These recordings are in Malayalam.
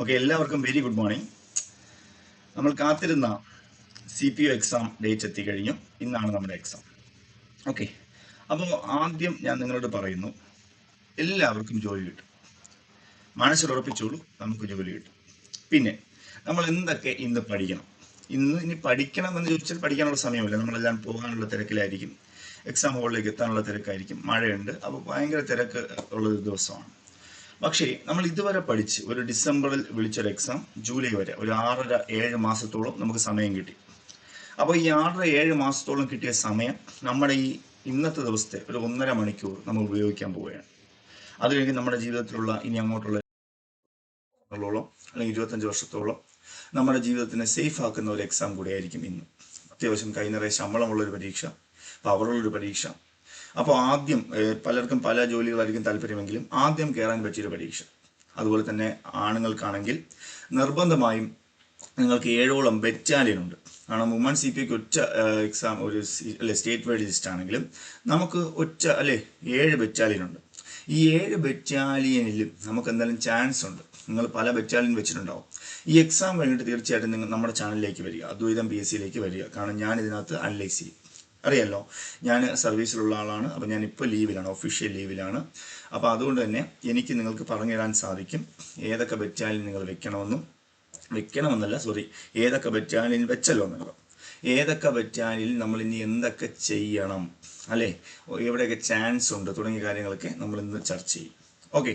ഓക്കെ എല്ലാവർക്കും വെരി ഗുഡ് മോർണിംഗ് നമ്മൾ കാത്തിരുന്ന C P U exam date എത്തിക്കഴിഞ്ഞു ഇന്നാണ് നമ്മുടെ എക്സാം ഓക്കെ അപ്പോൾ ആദ്യം ഞാൻ നിങ്ങളോട് പറയുന്നു എല്ലാവർക്കും ജോലി കിട്ടും. മനസ്സിലുറപ്പിച്ചോളൂ നമുക്ക് ജോലി കിട്ടും. പിന്നെ നമ്മൾ എന്തൊക്കെ ഇന്ന് പഠിക്കണം? ഇന്ന് ഇനി പഠിക്കണം എന്ന് ചോദിച്ചാൽ പഠിക്കാനുള്ള സമയമില്ല. നമ്മളെല്ലാം പോകാനുള്ള തിരക്കിലായിരിക്കും. എക്സാം ഹോളിലേക്ക് എത്താനുള്ള തിരക്കായിരിക്കും. മഴയുണ്ട് അപ്പോൾ ഭയങ്കര തിരക്ക് ഉള്ള ദിവസമാണ്. പക്ഷേ നമ്മൾ ഇതുവരെ പഠിച്ച് ഒരു ഡിസംബറിൽ വിളിച്ചൊരു എക്സാം ജൂലൈ വരെ ഒരു ആറര ഏഴ് മാസത്തോളം നമുക്ക് സമയം കിട്ടി. അപ്പോൾ ഈ ആറര ഏഴ് മാസത്തോളം കിട്ടിയ സമയം നമ്മുടെ ഈ ഇന്നത്തെ ദിവസത്തെ ഒരു ഒന്നര മണിക്കൂർ നമ്മൾ ഉപയോഗിക്കാൻ പോവുകയാണ്. അത് കഴിഞ്ഞ് നമ്മുടെ ജീവിതത്തിലുള്ള ഇനി അങ്ങോട്ടുള്ള അല്ലെങ്കിൽ ഇരുപത്തഞ്ച് വർഷത്തോളം നമ്മുടെ ജീവിതത്തിനെ സേഫ് ആക്കുന്ന ഒരു എക്സാം കൂടിയായിരിക്കും ഇന്ന്. അത്യാവശ്യം കൈ നിറയെ ശമ്പളമുള്ളൊരു പരീക്ഷ പവറുള്ളൊരു പരീക്ഷ അപ്പോൾ ആദ്യം പലർക്കും പല ജോലികളായിരിക്കും താല്പര്യമെങ്കിലും ആദ്യം കയറാൻ പറ്റിയൊരു പരീക്ഷ. അതുപോലെ തന്നെ ആണുങ്ങൾക്കാണെങ്കിൽ നിർബന്ധമായും നിങ്ങൾക്ക് ഏഴോളം ബറ്റാലിയൻ ഉണ്ട്. കാരണം വുമൺ സി പി ഒറ്റ എക്സാം ഒരു അല്ലെ സ്റ്റേറ്റ് വൈഡ് ലിസ്റ്റ് ആണെങ്കിലും നമുക്ക് ഒറ്റ അല്ലെ ഏഴ് ബറ്റാലിയൻ ഉണ്ട്. ഈ ഏഴ് ബറ്റാലിയനിലും നമുക്ക് എന്തായാലും ചാൻസ് ഉണ്ട്. നിങ്ങൾ പല ബറ്റാലിയൻ വെച്ചിട്ടുണ്ടാവും. ഈ എക്സാം കഴിഞ്ഞിട്ട് തീർച്ചയായിട്ടും നിങ്ങൾ നമ്മുടെ ചാനലിലേക്ക് വരിക. അദ്വൈതം പി എസ് സിയിലേക്ക് വരിക. കാരണം ഞാൻ ഇതിനകത്ത് അനലൈസ് ചെയ്യും. അറിയാലോ? ഞാൻ സർവീസിലുള്ള ആളാണ്. അപ്പോൾ ഞാൻ ഇപ്പോൾ ലീവിലാണ് ഒഫീഷ്യൽ ലീവിലാണ്. അപ്പോൾ അതുകൊണ്ട് തന്നെ എനിക്ക് നിങ്ങൾക്ക് പറഞ്ഞു തരാൻ സാധിക്കും ഏതൊക്കെ ബറ്റാലിയൻ നിങ്ങൾ വെക്കണമെന്നും. വെക്കണമെന്നല്ല സോറി ഏതൊക്കെ ബറ്റാലിയൻ വെച്ചല്ലോ എന്നുള്ളത്. ഏതൊക്കെ ബറ്റാലിയനിൽ നമ്മൾ ഇനി എന്തൊക്കെ ചെയ്യണം അല്ലേ? എവിടെയൊക്കെ ചാൻസ് ഉണ്ട് തുടങ്ങിയ കാര്യങ്ങളൊക്കെ നമ്മൾ ഇന്ന് ചർച്ച ചെയ്യും. ഓക്കെ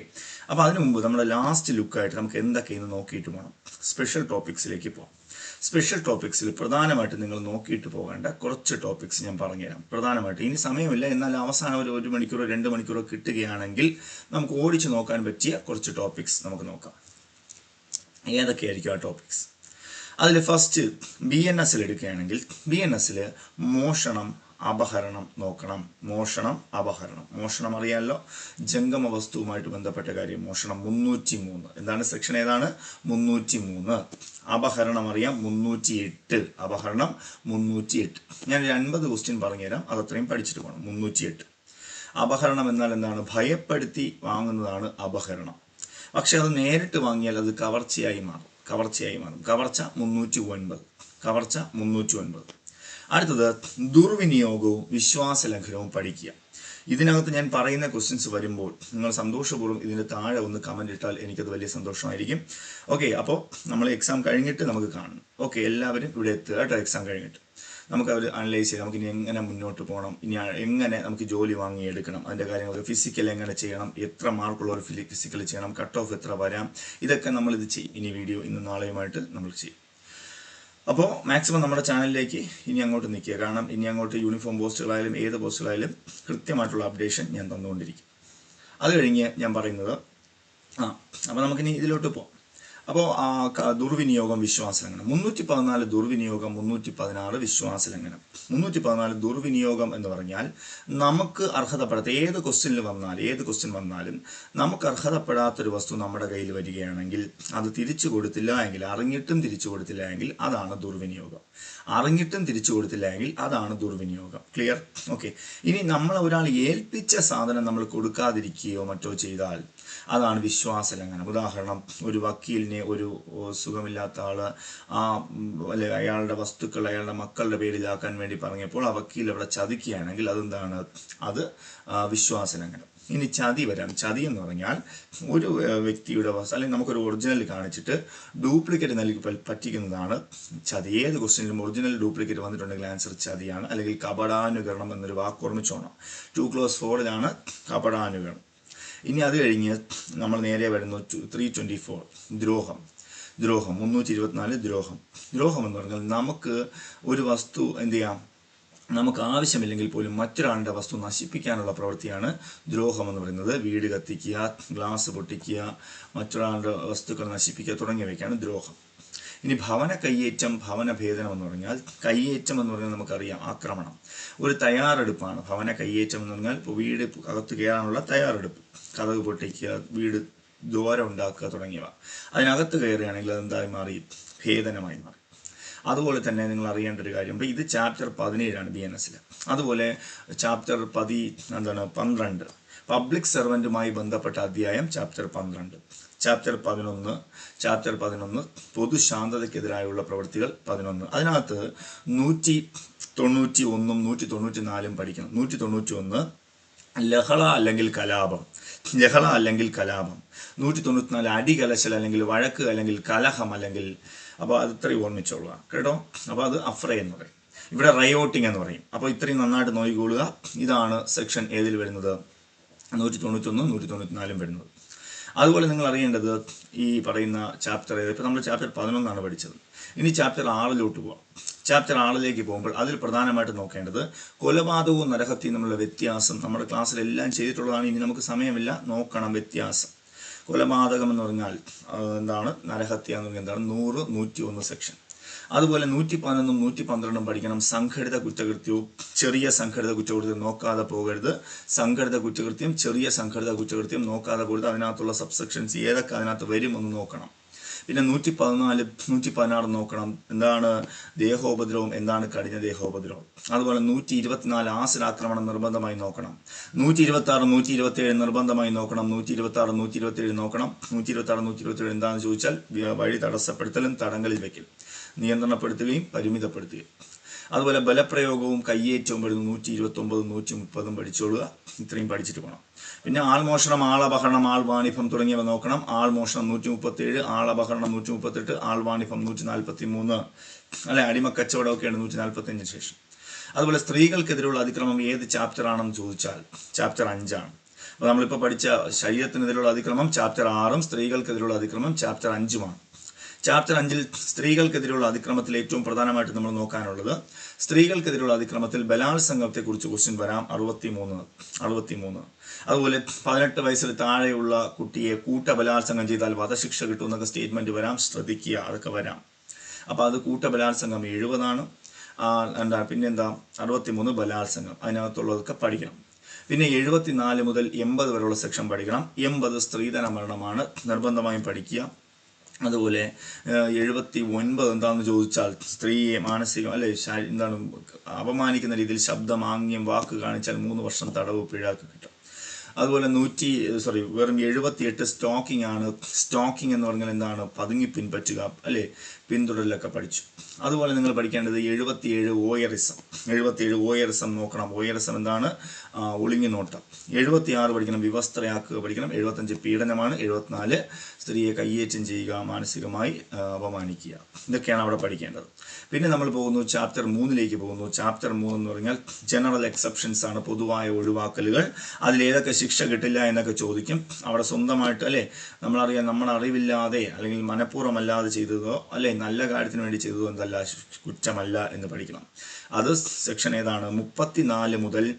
അപ്പോൾ അതിനു മുമ്പ് നമ്മുടെ ലാസ്റ്റ് ലുക്കായിട്ട് നമുക്ക് എന്തൊക്കെ ഇന്ന് നോക്കിയിട്ട് വേണം സ്പെഷ്യൽ ടോപ്പിക്സിലേക്ക് പോകാം സ്പെഷ്യൽ ടോപ്പിക്സിൽ പ്രധാനമായിട്ട് നിങ്ങൾ നോക്കിയിട്ട് പോകേണ്ട കുറച്ച് ടോപ്പിക്സ് ഞാൻ പറഞ്ഞുതരാം. പ്രധാനമായിട്ട് ഇനി സമയമില്ല. എന്നാൽ അവസാനം ഒരു ഒരു മണിക്കൂറോ രണ്ട് മണിക്കൂറോ കിട്ടുകയാണെങ്കിൽ നമുക്ക് ഓടിച്ചു നോക്കാൻ പറ്റിയ കുറച്ച് ടോപ്പിക്സ് നമുക്ക് നോക്കാം. ഏതൊക്കെയായിരിക്കും ആ ടോപ്പിക്സ് അതിൽ ഫസ്റ്റ് ബി എൻ എസിൽ എടുക്കുകയാണെങ്കിൽ ബി എൻ എസിൽ മോഷണം അപഹരണം നോക്കണം. മോഷണം അപഹരണം. മോഷണം അറിയാമല്ലോ ജംഗമ വസ്തുവുമായിട്ട് ബന്ധപ്പെട്ട കാര്യം. മോഷണം മുന്നൂറ്റി മൂന്ന് എന്താണ് സെക്ഷൻ ഏതാണ്? മുന്നൂറ്റി മൂന്ന് അപഹരണം അറിയാം മുന്നൂറ്റി എട്ട് അപഹരണം മുന്നൂറ്റി എട്ട് ഞാൻ അൻപത് ക്വസ്റ്റ്യൻ പറഞ്ഞുതരാം. അതത്രയും പഠിച്ചിട്ട് പോകണം മുന്നൂറ്റി എട്ട് അപഹരണം എന്നാൽ എന്താണ്? ഭയപ്പെടുത്തി വാങ്ങുന്നതാണ് അപഹരണം. പക്ഷെ അത് നേരിട്ട് വാങ്ങിയാൽ അത് കവർച്ചയായി മാറും. കവർച്ചയായി മാറും. കവർച്ച മുന്നൂറ്റി ഒൻപത് കവർച്ച മുന്നൂറ്റി ഒൻപത് അടുത്തത് ദുർവിനിയോഗവും വിശ്വാസലംഘനവും പഠിക്കുക. ഇതിനകത്ത് ഞാൻ പറയുന്ന ക്വസ്റ്റ്യൻസ് വരുമ്പോൾ നിങ്ങൾ സന്തോഷപൂർവം ഇതിന് താഴെ ഒന്ന് കമന്റ് ഇട്ടാൽ എനിക്കത് വലിയ സന്തോഷമായിരിക്കും. ഓക്കെ അപ്പോൾ നമ്മൾ എക്സാം കഴിഞ്ഞിട്ട് നമുക്ക് കാണണം. ഓക്കെ എല്ലാവരും ഇവിടെ എത്തുക കേട്ടോ എക്സാം കഴിഞ്ഞിട്ട്. നമുക്ക് അവർ അനലൈസ് ചെയ്യാം. നമുക്ക് ഇനി എങ്ങനെ മുന്നോട്ട് പോകണം? ഇനി എങ്ങനെ നമുക്ക് ജോലി വാങ്ങിയെടുക്കണം അതിന്റെ കാര്യങ്ങൾ ഫിസിക്കൽ എങ്ങനെ ചെയ്യണം? എത്ര മാർക്കുള്ളവർ ഫിസിക്കൽ ചെയ്യണം? കട്ട് ഓഫ് എത്ര വരാം? ഇതൊക്കെ നമ്മൾ ഇത് ചെയ്യും. ഇനി വീഡിയോ ഇന്ന് നാളെയുമായിട്ട് നമ്മൾ ചെയ്യും. അപ്പോൾ മാക്സിമം നമ്മുടെ ചാനലിലേക്ക് ഇനി അങ്ങോട്ട് നിൽക്കുക. കാരണം ഇനി അങ്ങോട്ട് യൂണിഫോം പോസ്റ്റുകളായാലും ഏത് പോസ്റ്റുകളായാലും കൃത്യമായിട്ടുള്ള അപ്ഡേഷൻ ഞാൻ തന്നുകൊണ്ടിരിക്കും. അത് കഴിഞ്ഞ് ഞാൻ പറയുന്നത് ആ അപ്പോൾ നമുക്കിനി ഇതിലോട്ട് പോകാം അപ്പോൾ ആ ദുർവിനിയോഗം വിശ്വാസലംഘനം. മുന്നൂറ്റി പതിനാല് ദുർവിനിയോഗം മുന്നൂറ്റി പതിനാറ് വിശ്വാസലംഘനം. മുന്നൂറ്റി പതിനാല് ദുർവിനിയോഗം എന്ന് പറഞ്ഞാൽ നമുക്ക് അർഹതപ്പെടാത്ത ഏത് ക്വസ്റ്റ്യനിൽ വന്നാലും ഏത് ക്വസ്റ്റ്യൻ വന്നാലും നമുക്ക് അർഹതപ്പെടാത്തൊരു വസ്തു നമ്മുടെ കയ്യിൽ വരികയാണെങ്കിൽ അത് തിരിച്ചു കൊടുത്തില്ല എങ്കിൽ അറിഞ്ഞിട്ടും തിരിച്ചു കൊടുത്തില്ല എങ്കിൽ അതാണ് ദുർവിനിയോഗം. അറിഞ്ഞിട്ടും തിരിച്ചു കൊടുത്തില്ല എങ്കിൽ അതാണ് ദുർവിനിയോഗം. ക്ലിയർ ഓക്കെ ഇനി നമ്മൾ ഒരാൾ ഏൽപ്പിച്ച സാധനം നമ്മൾ കൊടുക്കാതിരിക്കുകയോ മറ്റോ ചെയ്താൽ അതാണ് വിശ്വാസലംഘനം. ഉദാഹരണം ഒരു വക്കീലിനെ ഒരു സുഖമില്ലാത്ത ആൾ ആ അല്ലെ അയാളുടെ വസ്തുക്കൾ അയാളുടെ മക്കളുടെ പേരിലാക്കാൻ വേണ്ടി പറഞ്ഞപ്പോൾ ആ വക്കീൽ അവിടെ ചതിക്കുകയാണെങ്കിൽ അതെന്താണ്? അത് വിശ്വാസ വിശ്വാസലംഘനം. ഇനി ചതി വരാം. ചതി എന്ന് പറഞ്ഞാൽ ഒരു വ്യക്തിയുടെ വസ്തു അല്ലെങ്കിൽ നമുക്കൊരു ഒറിജിനൽ കാണിച്ചിട്ട് ഡ്യൂപ്ലിക്കേറ്റ് നൽകി പറ്റിക്കുന്നതാണ് ചതി. ഏത് ക്വസ്റ്റ്യനിലും ഒറിജിനൽ ഡ്യൂപ്ലിക്കേറ്റ് വന്നിട്ടുണ്ടെങ്കിൽ ആൻസർ ചതിയാണ്. അല്ലെങ്കിൽ കപടാനുകരണം എന്നൊരു വാക്ക് ഓർമ്മിച്ചോണം. To close ഫോറിലാണ് കപടാനുകരണം. ഇനി അത് കഴിഞ്ഞ് നമ്മൾ നേരെ വരുന്നു ത്രീ ട്വന്റി ഫോർ ദ്രോഹം. ദ്രോഹം. മുന്നൂറ്റി ഇരുപത്തിനാല് ദ്രോഹം. ദ്രോഹം എന്ന് പറഞ്ഞാൽ നമുക്ക് ഒരു വസ്തു എന്ത് ചെയ്യാം? നമുക്ക് ആവശ്യമില്ലെങ്കിൽ പോലും മറ്റൊരാളുടെ വസ്തു നശിപ്പിക്കാനുള്ള പ്രവൃത്തിയാണ് ദ്രോഹം എന്ന് പറയുന്നത്. വീട് കത്തിക്കുക ഗ്ലാസ് പൊട്ടിക്കുക മറ്റൊരാളുടെ വസ്തുക്കൾ നശിപ്പിക്കുക തുടങ്ങിയവയ്ക്കാണ് ദ്രോഹം. ഇനി ഭവന കയ്യേറ്റം ഭവന ഭേദനം എന്ന് പറഞ്ഞാൽ കയ്യേറ്റം എന്ന് പറഞ്ഞാൽ നമുക്കറിയാം ആക്രമണം. ഒരു തയ്യാറെടുപ്പാണ്. ഭവന കയ്യേറ്റം എന്ന് പറഞ്ഞാൽ ഇപ്പോൾ വീട് അകത്ത് കയറാനുള്ള തയ്യാറെടുപ്പ്. കഥക് പൊട്ടിക്കുക വീട് ദ്വാരം ഉണ്ടാക്കുക തുടങ്ങിയവ. അതിനകത്ത് കയറുകയാണെങ്കിൽ അതെന്തായി മാറി? ഭേദനമായി മാറി. അതുപോലെ തന്നെ നിങ്ങൾ അറിയേണ്ട ഒരു കാര്യമുണ്ട്. ഇത് ചാപ്റ്റർ പതിനേഴാണ് ബി എൻ എസിൽ അതുപോലെ ചാപ്റ്റർ പതി എന്താണ് പന്ത്രണ്ട്. പബ്ലിക് സെർവന്റുമായി ബന്ധപ്പെട്ട അധ്യായം ചാപ്റ്റർ പന്ത്രണ്ട്. ചാപ്റ്റർ പതിനൊന്ന് ചാപ്റ്റർ പതിനൊന്ന് പൊതുശാന്തതയ്ക്കെതിരായുള്ള പ്രവൃത്തികൾ പതിനൊന്ന്. അതിനകത്ത് നൂറ്റി തൊണ്ണൂറ്റി ഒന്നും നൂറ്റി തൊണ്ണൂറ്റി നാലും പഠിക്കണം. നൂറ്റി തൊണ്ണൂറ്റി ഒന്ന് ലഹള അല്ലെങ്കിൽ കലാപം. ലഹള അല്ലെങ്കിൽ കലാപം. നൂറ്റി തൊണ്ണൂറ്റിനാല് അടി കലശൽ അല്ലെങ്കിൽ വഴക്ക് അല്ലെങ്കിൽ കലഹം അല്ലെങ്കിൽ അപ്പോൾ അത് ഇത്രയും ഓർമ്മിച്ചോളുക. കേട്ടോ? അപ്പോൾ അത് അഫ്ര എന്ന് പറയും. ഇവിടെ റയോട്ടിംഗ് എന്ന് പറയും. അപ്പോൾ ഇത്രയും നന്നായിട്ട് നോക്കിക്കൊള്ളുക ഇതാണ് സെക്ഷൻ ഏതിൽ വരുന്നത്? നൂറ്റി തൊണ്ണൂറ്റൊന്നും നൂറ്റി തൊണ്ണൂറ്റിനാലും വരുന്നത്. അതുപോലെ നിങ്ങൾ അറിയേണ്ടത് ഈ പറയുന്ന ചാപ്റ്റർ ഇപ്പം നമ്മൾ ചാപ്റ്റർ പതിനൊന്നാണ് പഠിച്ചത്. ഇനി ചാപ്റ്റർ ആറിലോട്ട് പോകാം ചാപ്റ്റർ ആറിലേക്ക് പോകുമ്പോൾ അതിൽ പ്രധാനമായിട്ട് നോക്കേണ്ടത് കൊലപാതകവും നരഹത്യയും നമ്മളുടെ വ്യത്യാസം നമ്മുടെ ക്ലാസ്സിലെല്ലാം ചെയ്തിട്ടുള്ളതാണ്. ഇനി നമുക്ക് സമയമില്ല. നോക്കണം വ്യത്യാസം. കൊലപാതകം എന്ന് പറഞ്ഞാൽ എന്താണ്? നരഹത്യ എന്ന് പറഞ്ഞാൽ എന്താണ്? നൂറ് നൂറ്റി ഒന്ന് സെക്ഷൻ അതുപോലെ നൂറ്റി പതിനൊന്നും നൂറ്റി പന്ത്രണ്ടും പഠിക്കണം. സംഘടിത കുറ്റകൃത്യവും ചെറിയ സംഘടിത കുറ്റകൃത്യം നോക്കാതെ പോകരുത്. സംഘടിത കുറ്റകൃത്യം ചെറിയ സംഘടിത കുറ്റകൃത്യം നോക്കാതെ പോകരുത്. അതിനകത്തുള്ള സബ്സെക്ഷൻസ് ഏതൊക്കെ അതിനകത്ത് വരുമെന്ന് നോക്കണം. പിന്നെ നൂറ്റി പതിനാല് നൂറ്റി പതിനാറ് നോക്കണം. എന്താണ് ദേഹോപദ്രവം? എന്താണ് കഠിന ദേഹോപദ്രവം? അതുപോലെ നൂറ്റി ഇരുപത്തിനാല് ആസിഡാക്രമണം നിർബന്ധമായി നോക്കണം. നൂറ്റി ഇരുപത്തി ആറ് നൂറ്റി ഇരുപത്തി ഏഴ് നിർബന്ധമായി നോക്കണം. നൂറ്റി ഇരുപത്തി ആറ് നൂറ്റി ഇരുപത്തി ഏഴ് നോക്കണം. നൂറ്റി ഇരുപത്തി ആറ് നൂറ്റി ഇരുപത്തി ഏഴ് എന്താണെന്ന് ചോദിച്ചാൽ വഴി തടസ്സപ്പെടുത്തലും തടങ്കലിൽ വയ്ക്കൽ നിയന്ത്രണപ്പെടുത്തുകയും പരിമിതപ്പെടുത്തുകയും. അതുപോലെ ബലപ്രയോഗവും കയ്യേറ്റവും വരുന്ന നൂറ്റി ഇരുപത്തൊമ്പതും നൂറ്റി മുപ്പതും പഠിച്ചോളുക. ഇത്രയും പഠിച്ചിട്ട് പോകണം പിന്നെ ആൾമോഷണം ആളപഹരണം ആൾവാണിഭം തുടങ്ങിയവ നോക്കണം. ആൾമോഷണം നൂറ്റി മുപ്പത്തി ഏഴ് ആളപഹരണം നൂറ്റി മുപ്പത്തെട്ട് ആൾവാണിഭം നൂറ്റി നാൽപ്പത്തി മൂന്ന് അല്ലെ അടിമക്കച്ചവടമൊക്കെയാണ് നൂറ്റി നാൽപ്പത്തി അഞ്ചിന് ശേഷം. അതുപോലെ സ്ത്രീകൾക്കെതിരെയുള്ള അതിക്രമം ഏത് ചാപ്റ്റർ ആണെന്ന് ചോദിച്ചാൽ ചാപ്റ്റർ അഞ്ചാണ്. അപ്പോൾ നമ്മളിപ്പോൾ പഠിച്ച ശരീരത്തിനെതിരെയുള്ള അതിക്രമം ചാപ്റ്റർ ആറും സ്ത്രീകൾക്കെതിരെയുള്ള അതിക്രമം ചാപ്റ്റർ അഞ്ചുമാണ്. ചാപ്റ്റർ അഞ്ചിൽ സ്ത്രീകൾക്കെതിരെയുള്ള അതിക്രമത്തിൽ ഏറ്റവും പ്രധാനമായിട്ട് നമ്മൾ നോക്കാനുള്ളത്. സ്ത്രീകൾക്കെതിരെയുള്ള അതിക്രമത്തിൽ ബലാത്സംഗത്തെക്കുറിച്ച് ക്വസ്റ്റ്യൻ വരാം. അറുപത്തി മൂന്ന് അറുപത്തി മൂന്ന് അതുപോലെ പതിനെട്ട് വയസ്സിൽ താഴെയുള്ള കുട്ടിയെ കൂട്ട ബലാത്സംഗം ചെയ്താൽ വധശിക്ഷ കിട്ടുമെന്നൊക്കെ സ്റ്റേറ്റ്മെന്റ് വരാം. ശ്രദ്ധിക്കുക അതൊക്കെ വരാം. അപ്പോൾ അത് കൂട്ട ബലാത്സംഗം എഴുപതാണ്. എന്താ പിന്നെന്താ? അറുപത്തി മൂന്ന് ബലാത്സംഗം അതിനകത്തുള്ളതൊക്കെ പഠിക്കണം. പിന്നെ എഴുപത്തിനാല് മുതൽ എൺപത് വരെയുള്ള സെക്ഷൻ പഠിക്കണം. എൺപത് സ്ത്രീധന മരണമാണ് നിർബന്ധമായും പഠിക്കുക. അതുപോലെ എഴുപത്തി ഒൻപത് എന്താണെന്ന് ചോദിച്ചാൽ സ്ത്രീയെ മാനസികം അല്ലെ എന്താണ് അപമാനിക്കുന്ന രീതിയിൽ ശബ്ദം ആംഗ്യം വാക്ക് കാണിച്ചാൽ മൂന്ന് വർഷം തടവ് പിഴാക്ക് കിട്ടും. അതുപോലെ നൂറ്റി സോറി വെറും എഴുപത്തിയെട്ട് സ്റ്റോക്കിംഗ് ആണ്. സ്റ്റോക്കിംഗ് എന്ന് പറഞ്ഞാൽ എന്താണ്? പതുങ്ങി പിൻപറ്റുക അല്ലേ പിന്തുടരലൊക്കെ പഠിച്ചു. അതുപോലെ നിങ്ങൾ പഠിക്കേണ്ടത് എഴുപത്തിയേഴ് ഓയറിസം എഴുപത്തിയേഴ് ഓയറിസം നോക്കണം. ഓയറിസം എന്താണ്? ഒളിഞ്ഞു നോട്ടം എഴുപത്തി ആറ് പഠിക്കണം വിവസ്ത്രയാക്കുക പഠിക്കണം. എഴുപത്തഞ്ച് പീഡനമാണ്. എഴുപത്തിനാല് സ്ത്രീയെ കയ്യേറ്റം ചെയ്യുക മാനസികമായി അപമാനിക്കുക. ഇതൊക്കെയാണ് അവിടെ പഠിക്കേണ്ടത്. പിന്നെ നമ്മൾ പോകുന്നു ചാപ്റ്റർ മൂന്നിലേക്ക് പോകുന്നു. ചാപ്റ്റർ മൂന്ന് എന്ന് പറഞ്ഞാൽ ജനറൽ എക്സെപ്ഷൻസ് ആണ്. പൊതുവായ ഒഴിവാക്കലുകൾ. അതിലേതൊക്കെ ശിക്ഷ കിട്ടില്ല എന്നൊക്കെ ചോദിക്കും. അവിടെ സ്വന്തമായിട്ട് അല്ലേ? നമ്മളറിയാം നമ്മൾ അറിവില്ലാതെ അല്ലെങ്കിൽ മനഃപൂർവമല്ലാതെ ചെയ്തതോ അല്ലെ? നല്ല കാര്യത്തിന് വേണ്ടി ചെയ്തതോ എന്തല്ല കുറ്റമല്ല കുറ്റമല്ല എന്ന് പഠിക്കണം. അത് സെക്ഷൻ ഏതാണ്? മുപ്പത്തിനാല് മുതൽ